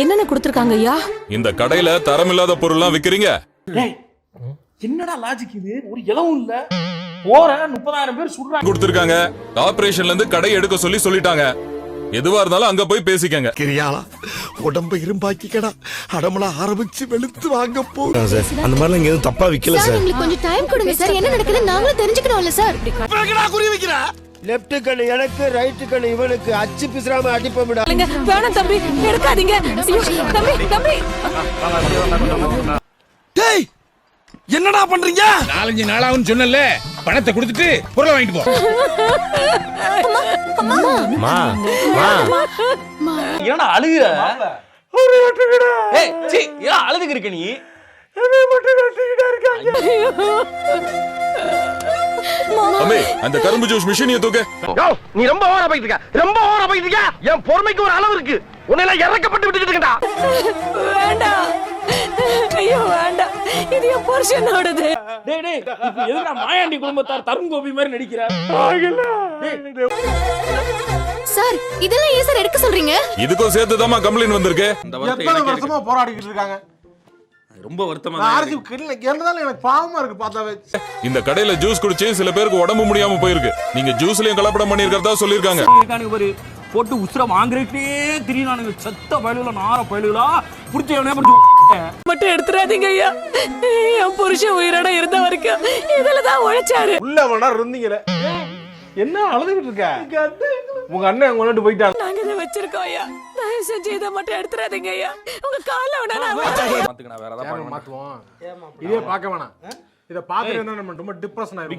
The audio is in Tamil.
என்னென்ன கொடுத்துருக்காங்க ஐயா? இந்த கடையில தரமில்லாத பொருள்லாம் விக்கிறீங்க? என்னடா லாஜிக் இது? ஒரு இளவும் இல்ல. போற முப்பதாயிரம் பேர் சுடுறாங்க. கொடுத்திருக்காங்க. ஆபரேஷன்ல இருந்து கடை எடுக்க சொல்லி சொல்லிட்டாங்க. எதுவா இருந்தாலும் அங்க போய் பேசிக்கங்க. கிரியாளா உடம்ப இரும்பாக்கிக்கடா. அடமலா ஆரம்பிச்சு வெளுத்து வாங்க போ. சார் அந்த மாதிரிலாம் இங்க எதுவும் தப்பா விக்கல சார் சார். எங்களுக்கு கொஞ்சம் டைம் கொடுங்க சார். என்ன நடக்குதுன்னு நாங்களும் தெரிஞ்சுக்கணும்ல சார். குறி வைக்கிற? லெஃப்ட் கண்ணு எனக்கு ரைட் கண்ணு இவனுக்கு. அச்சு பிசுறாம அடிப்பமிடா. வேணாம் தம்பி எடுக்காதீங்க. தம்பி தம்பி. டேய் என்னடா பண்றீங்க? நாலஞ்சு நாளாவும் சொன்னல பணத்தை கொடுத்துட்டு பொருளை வாங்கிட்டு போ. மா மா. ஏன்னா அழுகுற? ஏய் சீ ஏன் அழுதுக்கு இருக்க நீ தம்பி அந்த கரும்பு ஜூஸ் மிஷினிய தூக்க. நீ ரொம்ப ஓவரா போயிட்டு இருக்க. ரொம்ப ஓவரா போயிட்டு இருக்க. என் பொறுமைக்கு ஒரு அளவு இருக்கு. உன்னை எல்லாம் இறக்கப்பட்டு விட்டுக்கிட்டு இருக்கடா வேண்டாம். ஐயோ வேண்டாம். இது என் புருஷனோடது டேய் டேய் எதுக்கு மாயாண்டி குடும்பத்தார் தருண் கோபி மாதிரி நடிக்கிறார்? சார் இதெல்லாம் ஏன் சார் எடுக்க சொல்றீங்க? இதுக்கும் சேர்த்து கம்ப்ளைண்ட் வந்திருக்கு. எத்தனை வருஷமா போராடிக்கிட்டு இருக்காங்க? ரொம்ப வருத்தமா நான் ஆர்ஜி கிட்ட இருந்தாலும் எனக்கு பாவமா இருக்கு பார்த்தாவே. இந்த கடையில ஜூஸ் குடிச்சு சில பேருக்கு உடம்பு முடியாம போயிருக்கு. நீங்க ஜூஸ்லயும் கலப்படம் பண்ணிருக்கிறதா சொல்லிருக்காங்க இருக்கானுங்க பாரு போட்டு உசுர வாங்குறதுக்கே திரியானுங்க செத்த பயலுல நார பயலுகளா புடிச்ச எவனே மட்டும் எடுத்துறாதீங்க ஐயா. என் புருஷன் உயிரோட இருந்த வரைக்கும் இதுல தான் உழைச்சாரு. உள்ள நேரம் இருந்தீங்களே என்ன அழுதுகிட்டு இருக்க? உங்க அண்ணன் கொண்டு போயிட்டாங்க. நாங்க இதை வச்சிருக்கோம் ஐயா. தயவு செஞ்சு இதை மட்டும் எடுத்துறாதீங்க ஐயா. உங்க கால வேணா நான். மாத்துக்கணும் வேற ஏதாவது மாத்துவோம் இதே பார்க்க வேணாம். இதை பார்த்துட்டு இருந்தா நம்ம ரொம்ப டிப்ரெஷன் ஆயிரும்